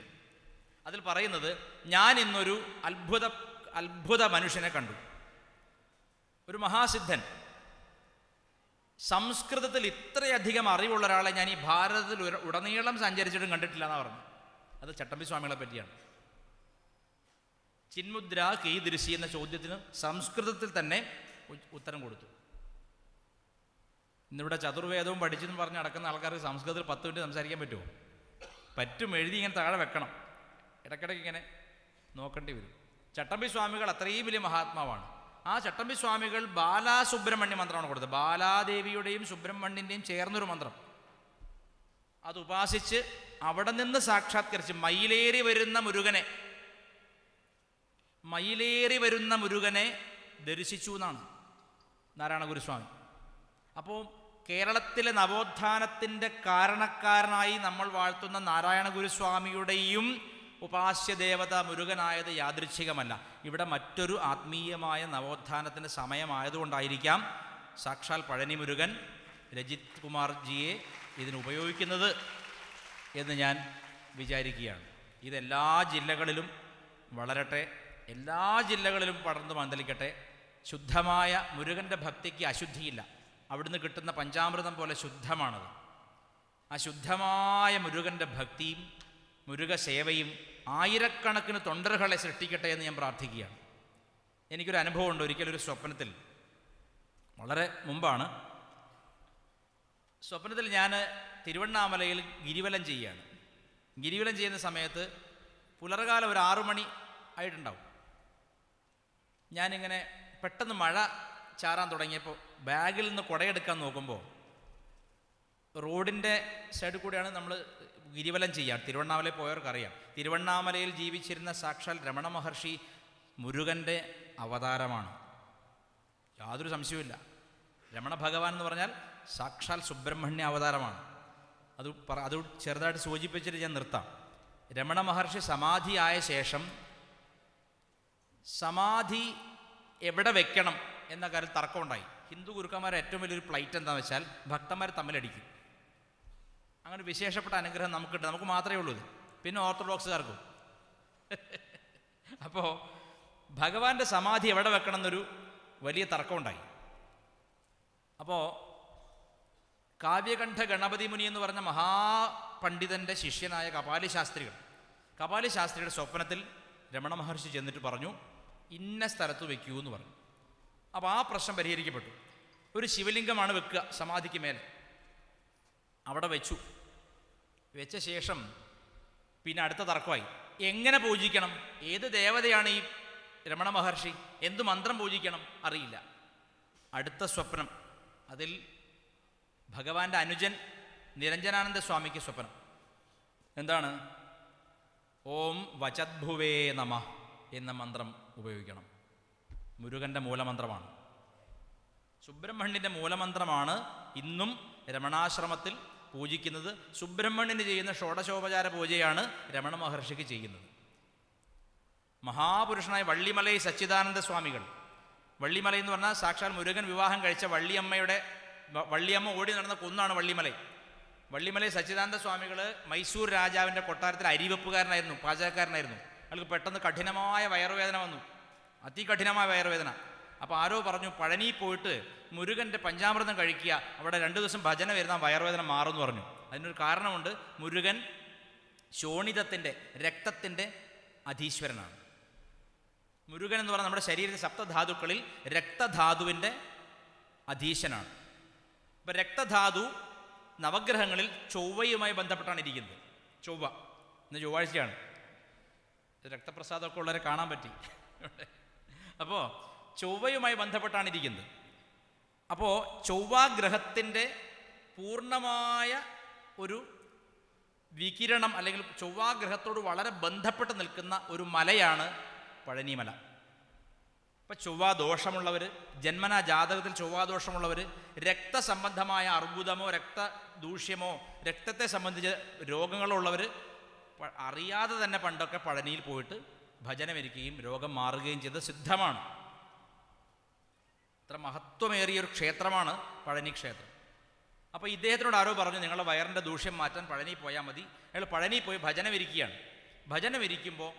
അതിൽ പറയുന്നത് ഞാൻ ഇന്നൊരു അത്ഭുത അത്ഭുത മനുഷ്യനെ കണ്ടു. ഒരു മഹാസിദ്ധൻ സംസ്കൃതത്തിൽ ഇത്രയധികം അറിവുള്ള ഒരാളെ ഞാൻ ഈ ഭാരതത്തിൽ ഉടനീളം സഞ്ചരിച്ചിട്ടും കണ്ടിട്ടില്ല എന്നാണ് പറഞ്ഞു അത് ചട്ടമ്പി സ്വാമികളെ പറ്റിയാണ്. ചിന്മുദ്ര കീദൃശി എന്ന ചോദ്യത്തിന് സംസ്കൃതത്തിൽ തന്നെ ഉത്തരം കൊടുത്തു. ഇന്നിവിടെ ചതുർവേദവും പഠിച്ചെന്ന് പറഞ്ഞ് നടക്കുന്ന ആൾക്കാർക്ക് സംസ്കൃതത്തിൽ പത്ത് മിനിറ്റ് സംസാരിക്കാൻ പറ്റുമോ? പറ്റും. എഴുതി ഇങ്ങനെ താഴെ വെക്കണം. ഇടയ്ക്കിടയ്ക്ക് ഇങ്ങനെ നോക്കേണ്ടി വരും. ചട്ടമ്പി സ്വാമികൾ അത്രയും വലിയ മഹാത്മാവാണ്. ആ ചട്ടമ്പി സ്വാമികൾ ബാലാസുബ്രഹ്മണ്യ മന്ത്രമാണ് കൊടുത്തത്. ബാലാദേവിയുടെയും സുബ്രഹ്മണ്യന്റെയും ചേർന്നൊരു മന്ത്രം. അത് ഉപാസിച്ച് അവിടെ നിന്ന് സാക്ഷാത്കരിച്ച് മയിലേറി വരുന്ന മുരുകനെ മയിലേറി വരുന്ന മുരുകനെ ദർശിച്ചു എന്നാണ് നാരായണ ഗുരുസ്വാമി അപ്പോൾ കേരളത്തിലെ നവോത്ഥാനത്തിന്റെ കാരണക്കാരനായി നമ്മൾ വാഴ്ത്തുന്ന നാരായണ ഗുരുസ്വാമിയുടെയും ഉപാസ്യദേവത മുരുകനായത് യാദൃച്ഛികമല്ല. ഇവിടെ മറ്റൊരു ആത്മീയമായ നവോത്ഥാനത്തിന്റെ സമയമായതുകൊണ്ടായിരിക്കാം സാക്ഷാൽ പഴനി മുരുകൻ രജിത് കുമാർജിയെ ഇതിന് ഉപയോഗിക്കുന്നത് എന്ന് ഞാൻ വിചാരിക്കുകയാണ്. ഇതെല്ലാ ജില്ലകളിലും വളരട്ടെ എല്ലാ ജില്ലകളിലും പടർന്നു മന്ദലിക്കട്ടെ ശുദ്ധമായ മുരുകന്റെ ഭക്തിക്ക് അശുദ്ധിയില്ല. അവിടുന്ന് കിട്ടുന്ന പഞ്ചാമൃതം പോലെ ശുദ്ധമാണത്. ആ ശുദ്ധമായ മുരുകന്റെ ഭക്തിയും മുരുക സേവയും ആയിരക്കണക്കിന് തൊണ്ടറുകളെ സൃഷ്ടിക്കട്ടെ എന്ന് ഞാൻ പ്രാർത്ഥിക്കുകയാണ്. എനിക്കൊരു അനുഭവമുണ്ട് ഒരിക്കലൊരു സ്വപ്നത്തിൽ. വളരെ മുമ്പാണ്. സ്വപ്നത്തിൽ ഞാൻ തിരുവണ്ണാമലയിൽ ഗിരിവലം ചെയ്യുകയാണ്. ഗിരിവലം ചെയ്യുന്ന സമയത്ത് പുലർകാലം ഒരു ആറു മണി ആയിട്ടുണ്ടാവും. ഞാനിങ്ങനെ പെട്ടെന്ന് മഴ ചാറാൻ തുടങ്ങിയപ്പോൾ ബാഗിൽ നിന്ന് കുടയെടുക്കാൻ നോക്കുമ്പോൾ റോഡിന്റെ സൈഡിൽ കൂടെയാണ് നമ്മൾ ഗിരിവലം ചെയ്യാൻ തിരുവണ്ണാമല പോയവർക്കറിയാം. തിരുവണ്ണാമലയിൽ ജീവിച്ചിരുന്ന സാക്ഷാൽ രമണ മഹർഷി മുരുകന്റെ അവതാരമാണ്. യാതൊരു സംശയവുമില്ല. രമണ ഭഗവാൻ എന്ന് പറഞ്ഞാൽ സാക്ഷാൽ സുബ്രഹ്മണ്യ അവതാരമാണ്. അത് പറ അത് ചെറുതായിട്ട് സൂചിപ്പിച്ചിട്ട് ഞാൻ നിർത്താം. രമണ മഹർഷി സമാധിയായ ശേഷം സമാധി എവിടെ വെക്കണം എന്ന കാര്യം തർക്കമുണ്ടായി. ഹിന്ദു ഗുരുക്കന്മാരുടെ ഏറ്റവും വലിയൊരു പ്ലൈറ്റ് എന്താണെന്ന് വെച്ചാൽ ഭക്തന്മാർ തമ്മിലടിക്കും. അങ്ങനെ വിശേഷപ്പെട്ട അനുഗ്രഹം നമുക്കുണ്ട്. നമുക്ക് മാത്രമേ ഉള്ളൂ പിന്നെ ഓർത്തഡോക്സുകാർക്കും. അപ്പോൾ ഭഗവാന്റെ സമാധി എവിടെ വെക്കണം എന്നൊരു വലിയ തർക്കമുണ്ടായി. അപ്പോൾ കാവ്യകണ്ഠ ഗണപതി മുനി എന്ന് പറഞ്ഞ മഹാപണ്ഡിതന്റെ ശിഷ്യനായ കപാലി ശാസ്ത്രികൾ കപാലി ശാസ്ത്രിയുടെ സ്വപ്നത്തിൽ രമണ മഹർഷി ചെന്നിട്ട് പറഞ്ഞു ഇന്ന സ്ഥലത്ത് വെക്കൂ എന്ന് പറഞ്ഞു. അപ്പോൾ ആ പ്രശ്നം പരിഹരിക്കപ്പെട്ടു. ഒരു ശിവലിംഗമാണ് വെക്കുക സമാധിക്ക് മേലെ. അവിടെ വെച്ചു. വെച്ച ശേഷം പിന്നെ അടുത്ത തർക്കമായി. എങ്ങനെ പൂജിക്കണം? ഏത് ദേവതയാണ് ഈ രമണ മഹർഷി? എന്ത് മന്ത്രം പൂജിക്കണം? അറിയില്ല. അടുത്ത സ്വപ്നം. അതിൽ ഭഗവാന്റെ അനുജൻ നിരഞ്ജനാനന്ദ സ്വാമിക്ക് സ്വപ്നം. എന്താണ്? ഓം വചദ്ഭുവേ നമ എന്ന മന്ത്രം ഉപയോഗിക്കണം. മുരുകന്റെ മൂലമന്ത്രമാണ്. സുബ്രഹ്മണ്യന്റെ മൂലമന്ത്രമാണ് ഇന്നും രമണാശ്രമത്തിൽ പൂജിക്കുന്നത് സുബ്രഹ്മണ്യന് ചെയ്യുന്ന ഷോഡശോപചാര പൂജയാണ് രമണ മഹർഷിക്ക് ചെയ്യുന്നത്. മഹാപുരുഷനായ വള്ളിമലൈ സച്ചിദാനന്ദ സ്വാമികൾ. വള്ളിമല എന്ന് പറഞ്ഞാൽ സാക്ഷാൽ മുരുകൻ വിവാഹം കഴിച്ച വള്ളിയമ്മയുടെ വള്ളിയമ്മ ഓടി നടന്ന കൊന്നാണ് വള്ളിമലൈ. വള്ളിമലൈ സച്ചിദാനന്ദ സ്വാമികൾ മൈസൂർ രാജാവിന്റെ കൊട്ടാരത്തിൽ അരിവെപ്പുകാരനായിരുന്നു പാചകക്കാരനായിരുന്നു. അയാൾക്ക് പെട്ടെന്ന് കഠിനമായ വയറുവേദന വന്നു. അതികഠിനമായ വയറുവേദന. അപ്പോൾ ആരോ പറഞ്ഞു പഴനി പോയിട്ട് മുരുകന്റെ പഞ്ചാമൃതം കഴിക്കുക. അവിടെ രണ്ട് ദിവസം ഭജന വരുന്ന വയറുവേദന മാറുമെന്ന് പറഞ്ഞു. അതിനൊരു കാരണമുണ്ട്. മുരുകൻ ശോണിതത്തിന്റെ രക്തത്തിന്റെ അധീശ്വരനാണ്. മുരുകൻ എന്ന് പറഞ്ഞാൽ നമ്മുടെ ശരീരത്തിലെ സപ്തധാതുക്കളിൽ രക്തധാതുവിന്റെ അധീശനാണ്. ഇപ്പം രക്തധാതു നവഗ്രഹങ്ങളിൽ ചൊവ്വയുമായി ബന്ധപ്പെട്ടാണ് ഇരിക്കുന്നത്. ചൊവ്വ. ഇന്ന് ചൊവ്വാഴ്ചയാണ്. രക്തപ്രസാദമൊക്കെ ഉള്ളവരെ കാണാൻ പറ്റി. അപ്പോൾ ചൊവ്വയുമായി ബന്ധപ്പെട്ടാണ് ഇരിക്കുന്നത് അപ്പോൾ ചൊവ്വാഗ്രഹത്തിന്റെ പൂർണമായ ഒരു വികിരണം അല്ലെങ്കിൽ ചൊവ്വാഗ്രഹത്തോട് വളരെ ബന്ധപ്പെട്ട് നിൽക്കുന്ന ഒരു മലയാണ് പഴനിമല. ഇപ്പം ചൊവ്വാ ദോഷമുള്ളവർ ജന്മനാ ജാതകത്തിൽ ചൊവ്വാ ദോഷമുള്ളവർ രക്തസംബന്ധമായ അർബുദമോ രക്തദൂഷ്യമോ രക്തത്തെ സംബന്ധിച്ച രോഗങ്ങളുള്ളവർ അറിയാതെ തന്നെ പണ്ടൊക്കെ പഴനിയിൽ പോയിട്ട് ഭജനമരിക്കുകയും രോഗം മാറുകയും ചെയ്ത് സിദ്ധമാണ്. ഇത്ര മഹത്വമേറിയൊരു ക്ഷേത്രമാണ് പഴനി ക്ഷേത്രം. അപ്പോൾ ഇദ്ദേഹത്തിനോട് ആരോ പറഞ്ഞു നിങ്ങളുടെ വയറിന്റെ ദൂഷ്യം മാറ്റാൻ പഴനി പോയാൽ മതി. അയാൾ പഴനി പോയി ഭജന വിരിക്കുകയാണ്. ഭജന വിരിക്കുമ്പോൾ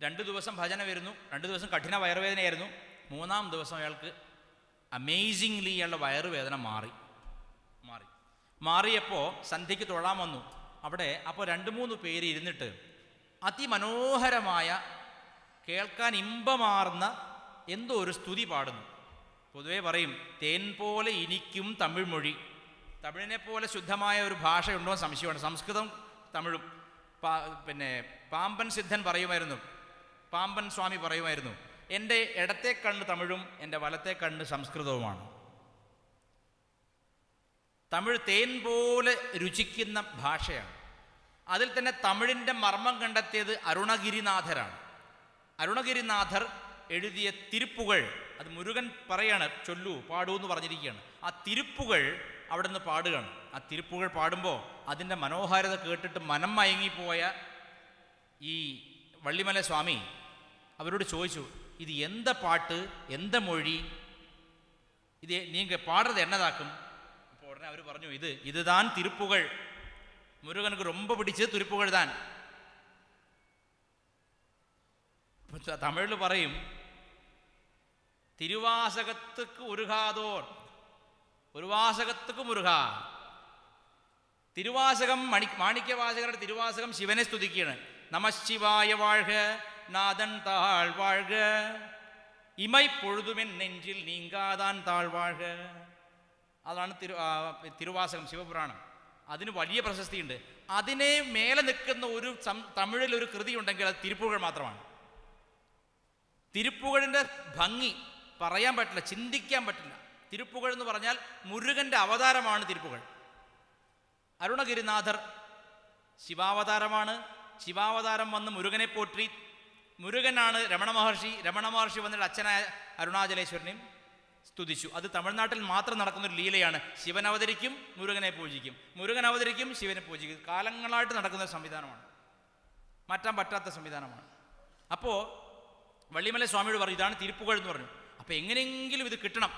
രണ്ട് ദിവസം ഭജന വരുന്നു രണ്ട് ദിവസം കഠിന വയറുവേദനയായിരുന്നു. മൂന്നാം ദിവസം അയാൾക്ക് അമേസിംഗ്ലി അയാളുടെ വയറുവേദന മാറി മാറി. മാറിയപ്പോൾ സന്ധ്യയ്ക്ക് തൊഴാൻ വന്നു. അവിടെ അപ്പോൾ രണ്ട് മൂന്ന് പേര് ഇരുന്നിട്ട് അതിമനോഹരമായ കേൾക്കാൻ ഇമ്പമാർന്ന എന്തോ ഒരു സ്തുതി പാടുന്നു. പൊതുവേ പറയും തേൻ പോലെ ഇനിക്കും തമിഴ് മൊഴി തമിഴിനെ പോലെ ശുദ്ധമായ ഒരു ഭാഷയുണ്ടോ സംശയമാണ്. സംസ്കൃതം തമിഴും. പിന്നെ പാമ്പൻ സിദ്ധൻ പറയുമായിരുന്നു. പാമ്പൻ സ്വാമി പറയുമായിരുന്നു എന്റെ ഇടത്തെ കണ്ണ് തമിഴും എന്റെ വലത്തെ കണ്ണ് സംസ്കൃതവുമാണ്. തമിഴ് തേൻ പോലെ രുചിക്കുന്ന ഭാഷയാണ്. അതിൽ തന്നെ തമിഴിന്റെ മർമ്മം കണ്ടെത്തിയത് അരുണഗിരിനാഥരാണ്. അരുണഗിരിനാഥർ എഴുതിയ തിരുപ്പുകൾ അത് മുരുകൻ പറയാണ് ചൊല്ലു പാടൂ എന്ന് പറഞ്ഞിരിക്കുകയാണ്. ആ തിരുപ്പുകൾ അവിടെ നിന്ന് പാടുകയാണ്. ആ തിരുപ്പുകൾ പാടുമ്പോൾ അതിന്റെ മനോഹാരിത കേട്ടിട്ട് മനം മയങ്ങിപ്പോയ ഈ വള്ളിമല സ്വാമി അവരോട് ചോദിച്ചു ഇത് എന്ത പാട്ട് എന്ത മൊഴി? ഇത് നീങ്ക പാടുന്നത് എന്നതാക്കും. അപ്പോൾ ഉടനെ അവർ പറഞ്ഞു ഇത് ഇത് താൻ തിരുപ്പുകൾ. മുരുകനക്ക് രൊമ്പ പിടിച്ച് തിരുപ്പുകൾ താൻ. തമിഴിൽ പറയും തിരുവാസകത്തുക്ക് ഉരുകാതോർ ഒരു വാസകത്തുക്ക് മുരുക തിരുവാസകം മണി മാണിക്യവാചകരുടെ തിരുവാസകം ശിവനെ സ്തുതിക്കുകയാണ്. നമശിവായ വാഴ്ക നാഥൻ താഴ് വാഴ്ക. ഇമൈ പൊഴുതുമെൻ നെഞ്ചിൽ നീങ്കാതാൻ താൾ വാഴ്ക. അതാണ് തിരു തിരുവാസകം ശിവപുരാണം. അതിന് വലിയ പ്രശസ്തിയുണ്ട്. അതിനെ മേലെ നിൽക്കുന്ന ഒരു തമിഴിൽ ഒരു കൃതി ഉണ്ടെങ്കിൽ അത് തിരുപ്പുകൾ മാത്രമാണ്. തിരുപ്പുകഴിന്റെ ഭംഗി പറയാൻ പറ്റില്ല ചിന്തിക്കാൻ പറ്റില്ല. തിരുപ്പുകൾ എന്ന് പറഞ്ഞാൽ മുരുകന്റെ അവതാരമാണ് തിരുപ്പുകൾ അരുണഗിരിനാഥർ ശിവാവതാരമാണ്. ശിവാവതാരം വന്ന് മുരുകനെ പോറ്റി. മുരുകനാണ് രമണ മഹർഷി. രമണ മഹർഷി വന്നിട്ട് അച്ഛനായ അരുണാചലേശ്വരനെയും സ്തുതിച്ചു. അത് തമിഴ്നാട്ടിൽ മാത്രം നടക്കുന്ന ഒരു ലീലയാണ്. ശിവൻ അവതരിക്കും മുരുകനെ പൂജിക്കും. മുരുകൻ അവതരിക്കും ശിവനെ പൂജിക്കും. കാലങ്ങളായിട്ട് നടക്കുന്ന സംവിധാനമാണ്. മാറ്റാൻ പറ്റാത്ത സംവിധാനമാണ്. അപ്പോൾ വള്ളിമല സ്വാമിയോട് പറഞ്ഞു ഇതാണ് തിരുപ്പുകൾ എന്ന് പറഞ്ഞു. അപ്പോൾ എങ്ങനെയെങ്കിലും ഇത് കിട്ടണം.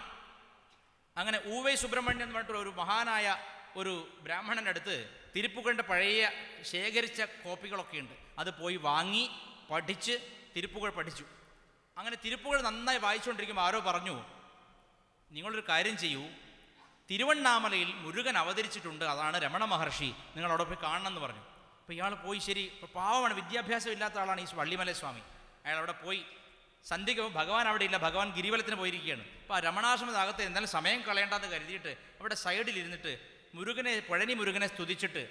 അങ്ങനെ ഊവൈ സുബ്രഹ്മണ്യൻ എന്ന് പറഞ്ഞിട്ടുള്ള ഒരു മഹാനായ ഒരു ബ്രാഹ്മണന്റെ അടുത്ത് തിരുപ്പുകളുടെ പഴയ ശേഖരിച്ച കോപ്പികളൊക്കെ ഉണ്ട്. അത് പോയി വാങ്ങി പഠിച്ച് തിരുപ്പുകൾ പഠിച്ചു. അങ്ങനെ തിരുപ്പുകൾ നന്നായി വായിച്ചുകൊണ്ടിരിക്കുമ്പോൾ ആരോ പറഞ്ഞു നിങ്ങളൊരു കാര്യം ചെയ്യൂ. തിരുവണ്ണാമലയിൽ മുരുകൻ അവതരിച്ചിട്ടുണ്ട്. അതാണ് രമണ മഹർഷി. നിങ്ങൾ അവിടെ പോയി കാണണം എന്ന് പറഞ്ഞു. അപ്പോൾ ഇയാൾ പോയി ശരി. പാവമാണ്. വിദ്യാഭ്യാസം ഇല്ലാത്ത ആളാണ് ഈ വള്ളിമല സ്വാമി അയാൾ അവിടെ പോയി സന്ധ്യയ്ക്ക് ഭഗവാൻ അവിടെ ഇല്ല ഭഗവാൻ ഗിരിവലത്തിന് പോയിരിക്കുകയാണ്. അപ്പോൾ ആ രമണാശ്രമത്തിനകത്ത് എന്തായാലും സമയം കളയേണ്ടെന്ന് കരുതിയിട്ട് അവിടെ സൈഡിൽ ഇരുന്നിട്ട് മുരുകനെ പഴനി മുരുകനെ സ്തുതിച്ചിട്ട്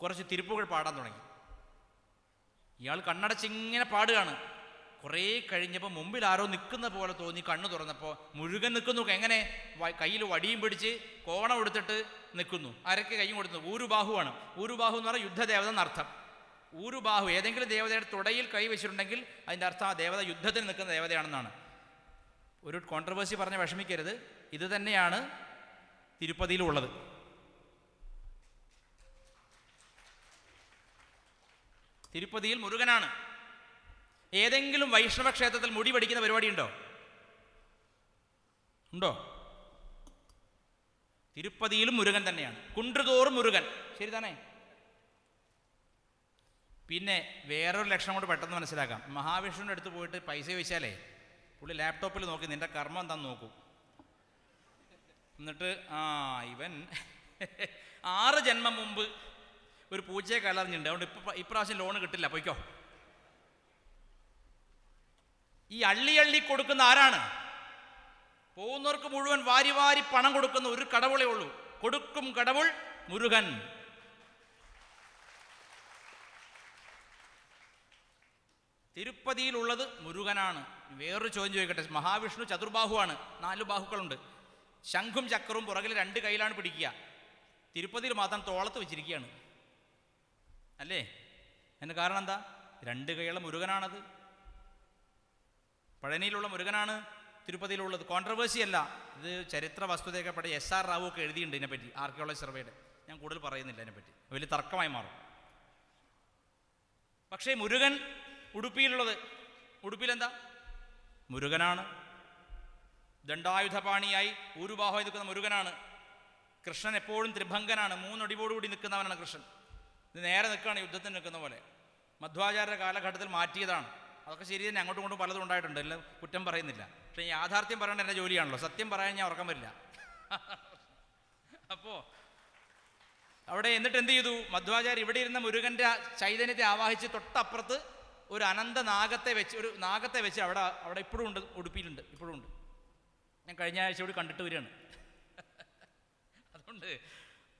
കുറച്ച് തിരുപ്പുകൾ പാടാൻ തുടങ്ങി. ഇയാൾ കണ്ണടച്ചിങ്ങനെ പാടുകയാണ്. കുറേ കഴിഞ്ഞപ്പോൾ മുമ്പിൽ ആരോ നിൽക്കുന്ന പോലെ തോന്നി കണ്ണു തുറന്നപ്പോൾ മുഴുകൻ നിൽക്കുന്നു. എങ്ങനെ? കയ്യിൽ വടിയും പിടിച്ച് കോണം എടുത്തിട്ട് നിൽക്കുന്നു. അരക്ക് കൈയും കൊടുത്തു. ഊരുബാഹുവാണ്. ഊരുബാഹു എന്ന് പറഞ്ഞാൽ യുദ്ധദേവത എന്നർത്ഥം. ഊരുബാഹു ഏതെങ്കിലും ദേവതയുടെ തുടയിൽ കൈവച്ചിട്ടുണ്ടെങ്കിൽ അതിന്റെ അർത്ഥം ആ ദേവത യുദ്ധത്തിന് നിൽക്കുന്ന ദേവതയാണെന്നാണ്. ഒരു കോൺട്രവേഴ്സി പറഞ്ഞ് വിഷമിക്കരുത്. ഇത് തന്നെയാണ് തിരുപ്പതിയിലുള്ളത്. തിരുപ്പതിയിൽ മുരുകനാണ്. ഏതെങ്കിലും വൈഷ്ണവ ക്ഷേത്രത്തിൽ മുടി പഠിക്കുന്ന പരിപാടി ഉണ്ടോ? ഉണ്ടോ തിരുപ്പതിയിലും മുരുകൻ തന്നെയാണ്. കുണ്ടുതോറും മുരുകൻ. ശരി തന്നെ പിന്നെ വേറൊരു ലക്ഷണം കൊണ്ട് പെട്ടെന്ന് മനസ്സിലാക്കാം. മഹാവിഷ്ണുവിന്റെ അടുത്ത് പോയിട്ട് പൈസ ചോദിച്ചാലേ പുള്ളി ലാപ്ടോപ്പിൽ നോക്കി നിന്റെ കർമ്മം എന്താന്ന് നോക്കൂ. എന്നിട്ട് ആ ഇവൻ ആറ് ജന്മം മുമ്പ് ഒരു പൂച്ചയെ കലറിഞ്ഞിട്ടുണ്ട് അതുകൊണ്ട് ഇപ്പം ഇപ്രാവശ്യം ലോൺ കിട്ടില്ല. പൊയ്ക്കോ. ഈ അള്ളി അള്ളി കൊടുക്കുന്ന ആരാണ്? പോകുന്നവർക്ക് മുഴുവൻ വാരി വാരി പണം കൊടുക്കുന്ന ഒരു കടവുളേ ഉള്ളൂ. കൊടുക്കും കടവുൾ മുരുകൻ. തിരുപ്പതിയിലുള്ളത് മുരുകനാണ്. വേറൊരു ചോദ്യം ചോദിക്കട്ടെ. മഹാവിഷ്ണു ചതുർബാഹുവാണ്. നാല് ബാഹുക്കളുണ്ട്. ശംഖും ചക്രവും പുറകിൽ രണ്ട് കയ്യിലാണ് പിടിക്കുക. തിരുപ്പതിയിൽ മാത്രം തോളത്ത് വെച്ചിരിക്കുകയാണ്. അല്ലേ? അതിന് കാരണം എന്താ? രണ്ട് കൈയുള്ള മുരുകനാണത്. പഴനിയിലുള്ള മുരുകനാണ് തിരുപ്പതിയിലുള്ളത്. കോൺട്രവേഴ്സി അല്ല. ഇത് ചരിത്ര വസ്തുതയൊക്കെ പടി എസ് ആർ റാവു ഒക്കെ എഴുതിയിട്ടുണ്ട് ഇതിനെപ്പറ്റി ആർക്കിയോളജി സർവേയുടെ ഞാൻ കൂടുതൽ പറയുന്നില്ല അതിനെപ്പറ്റി വലിയ തർക്കമായി മാറും. പക്ഷേ മുരുകൻ ഉടുപ്പിയിലുള്ളത്. ഉടുപ്പിയിലെന്താ മുരുകനാണ്. ദണ്ഡായുധപാണിയായി ഊരുബാഹമായി നിൽക്കുന്ന മുരുകനാണ്. കൃഷ്ണൻ എപ്പോഴും ത്രിഭംഗനാണ്. മൂന്നൊടിവോടുകൂടി നിൽക്കുന്നവനാണ് കൃഷ്ണൻ. ഇത് നേരെ നിൽക്കുകയാണ് യുദ്ധത്തിന് നിൽക്കുന്ന പോലെ. മധ്വാചാര്യ കാലഘട്ടത്തിൽ മാറ്റിയതാണ്. അതൊക്കെ ശരി തന്നെ. അങ്ങോട്ടും ഇങ്ങോട്ടും പലതും ഉണ്ടായിട്ടുണ്ട്. എല്ലാം കുറ്റം പറയുന്നില്ല. പക്ഷേ യാഥാർത്ഥ്യം പറയേണ്ട എന്റെ ജോലിയാണല്ലോ. സത്യം പറയാൻ ഞാൻ ഉറക്കം വരില്ല. അപ്പോൾ അവിടെ എന്നിട്ട് എന്ത് ചെയ്തു? മധ്വാചാര്യ ഇവിടെ ഇരുന്ന മുരുകന്റെ ചൈതന്യത്തെ ആവാഹിച്ച് തൊട്ടപ്പുറത്ത് ഒരു അനന്ത നാഗത്തെ വെച്ച് ഒരു നാഗത്തെ വെച്ച് അവിടെ അവിടെ ഇപ്പോഴും ഉണ്ട് ഉടുപ്പിയിലുണ്ട് ഇപ്പോഴും ഉണ്ട്. ഞാൻ കഴിഞ്ഞ ആഴ്ച കൂടി കണ്ടിട്ട് വരികയാണ്. അതുകൊണ്ട്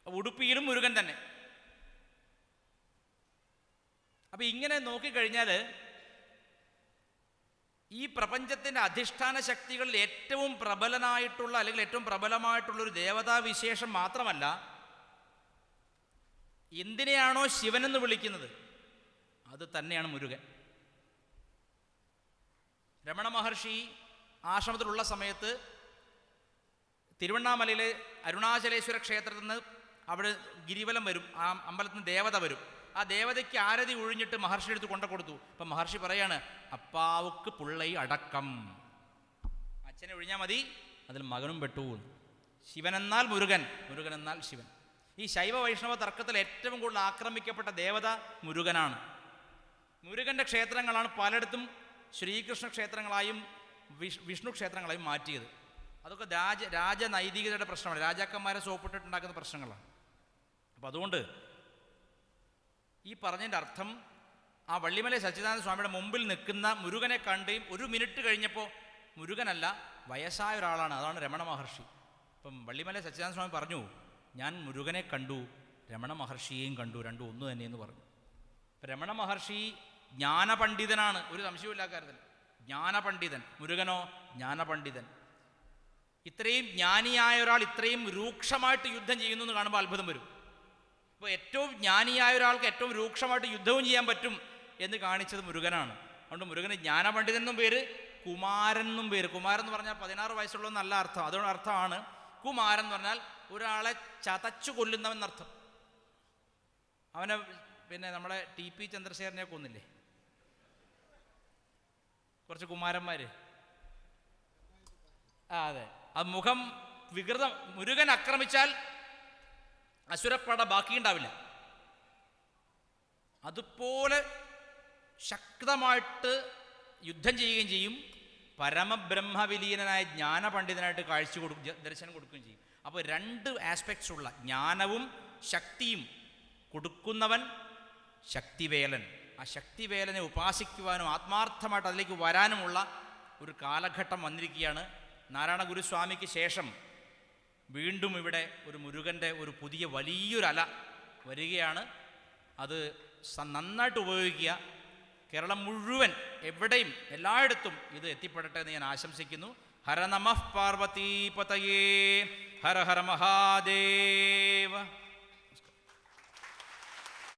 ഉടുപ്പിയിലും മുരുകൻ തന്നെ. അപ്പം ഇങ്ങനെ നോക്കിക്കഴിഞ്ഞാൽ ഈ പ്രപഞ്ചത്തിന്റെ അധിഷ്ഠാന ശക്തികളിൽ ഏറ്റവും പ്രബലനായിട്ടുള്ള അല്ലെങ്കിൽ ഏറ്റവും പ്രബലമായിട്ടുള്ള ഒരു ദേവതാ വിശേഷം മാത്രമല്ല എന്തിനെയാണോ ശിവനെന്ന് വിളിക്കുന്നത്? അത് തന്നെയാണ് മുരുകൻ. രമണ മഹർഷി ആശ്രമത്തിലുള്ള സമയത്ത് തിരുവണ്ണാമലയിലെ അരുണാചലേശ്വര ക്ഷേത്രത്തിൽ നിന്ന് അവിടെ ഗിരിവലം വരും. ആ അമ്പലത്തിൽ നിന്ന് ദേവത വരും. ആ ദേവതയ്ക്ക് ആരതി ഒഴിഞ്ഞിട്ട് മഹർഷി എടുത്ത് കൊണ്ട കൊടുത്തു. അപ്പം മഹർഷി പറയാണ് അപ്പാവുക്ക് പുള്ളൈ അടക്കം. അച്ഛനെ ഒഴിഞ്ഞാൽ മതി. അതിൽ മകനും പെട്ടു ശിവനെന്നാൽ മുരുകൻ എന്നാൽ ശിവൻ. ഈ ശൈവ വൈഷ്ണവ തർക്കത്തിൽ ഏറ്റവും കൂടുതൽ ആക്രമിക്കപ്പെട്ട ദേവത മുരുകനാണ്. മുരുകന്റെ ക്ഷേത്രങ്ങളാണ് പലയിടത്തും ശ്രീകൃഷ്ണ ക്ഷേത്രങ്ങളായും വിഷ് വിഷ്ണു ക്ഷേത്രങ്ങളായും മാറ്റിയത്. അതൊക്കെ രാജ രാജനൈതികതയുടെ പ്രശ്നമാണ്. രാജാക്കന്മാരെ സോപ്പിട്ടിട്ടുണ്ടാക്കുന്ന പ്രശ്നങ്ങളാണ്. അപ്പം അതുകൊണ്ട് ഈ പറഞ്ഞതിന്റെ അർത്ഥം ആ വള്ളിമല സച്ചിദാനന്ദ സ്വാമിയുടെ മുമ്പിൽ നിൽക്കുന്ന മുരുകനെ കണ്ടും ഒരു മിനിറ്റ് കഴിഞ്ഞപ്പോൾ മുരുകനല്ല വയസ്സായ ഒരാളാണ്. അതാണ് രമണ മഹർഷി. ഇപ്പം വള്ളിമല സച്ചിദാനന്ദ സ്വാമി പറഞ്ഞു ഞാൻ മുരുകനെ കണ്ടു രമണ മഹർഷിയെയും കണ്ടു രണ്ടും ഒന്ന് തന്നെയെന്ന് പറഞ്ഞു. രമണ മഹർഷി ജ്ഞാനപണ്ഡിതനാണ്. ഒരു സംശയമില്ല കാര്യത്തിൽ ജ്ഞാനപണ്ഡിതൻ. മുരുകനോ ജ്ഞാനപണ്ഡിതൻ. ഇത്രയും ജ്ഞാനിയായ ഒരാൾ ഇത്രയും രൂക്ഷമായിട്ട് യുദ്ധം ചെയ്യുന്നു എന്ന് കാണുമ്പോൾ അത്ഭുതം വരും. അപ്പോൾ ഏറ്റവും ജ്ഞാനിയായ ഒരാൾക്ക് ഏറ്റവും രൂക്ഷമായിട്ട് യുദ്ധവും ചെയ്യാൻ പറ്റും എന്ന് കാണിച്ചത് മുരുകനാണ്. അതുകൊണ്ട് മുരുകന് ജ്ഞാനപണ്ഡിതൻ എന്നും പേര് കുമാരൻ എന്നും പേര്. കുമാരൻ എന്ന് പറഞ്ഞാൽ പതിനാറ് വയസ്സുള്ള നല്ല അർത്ഥം. അതുകൊണ്ട് അർത്ഥമാണ് കുമാരൻ എന്ന് പറഞ്ഞാൽ ഒരാളെ ചതച്ചു കൊല്ലുന്നവൻ എന്നർത്ഥം. അവനെ പിന്നെ നമ്മളെ ടി പി ചന്ദ്രശേഖരനെ കൊന്നില്ലേ? കുറച്ച് കുമാരന്മാര്. ആ അതെ. ആ മുഖം വികൃതം മുരുകൻ ആക്രമിച്ചാൽ അസുരപ്പട ബാക്കിയുണ്ടാവില്ല. അതുപോലെ ശക്തമായിട്ട് യുദ്ധം ചെയ്യുകയും ചെയ്യും. പരമബ്രഹ്മവിലീനനായ ജ്ഞാനപണ്ഡിതനായിട്ട് കാഴ്ച കൊടുക്കും ദർശനം കൊടുക്കുകയും ചെയ്യും. അപ്പോൾ രണ്ട് ആസ്പെക്ട്സ് ഉള്ള ജ്ഞാനവും ശക്തിയും കൊടുക്കുന്നവൻ ശക്തിവേലൻ. ആ ശക്തിവേലനെ ഉപാസിക്കുവാനും ആത്മാർത്ഥമായിട്ട് അതിലേക്ക് വരാനുമുള്ള ഒരു കാലഘട്ടം വന്നിരിക്കുകയാണ്. നാരായണ ഗുരുസ്വാമിക്ക് ശേഷം വീണ്ടും ഇവിടെ ഒരു മുരുകന്റെ ഒരു പുതിയ വലിയൊരു അല വരികയാണ്. അത് നന്നായിട്ട് ഉപയോഗിക്കുക. കേരളം മുഴുവൻ എവിടെയും എല്ലായിടത്തും ഇത് എത്തിപ്പെടട്ടെ എന്ന് ഞാൻ ആശംസിക്കുന്നു. ഹര നമഃ പാർവതീപതയേ ഹര ഹര മഹാദേവ.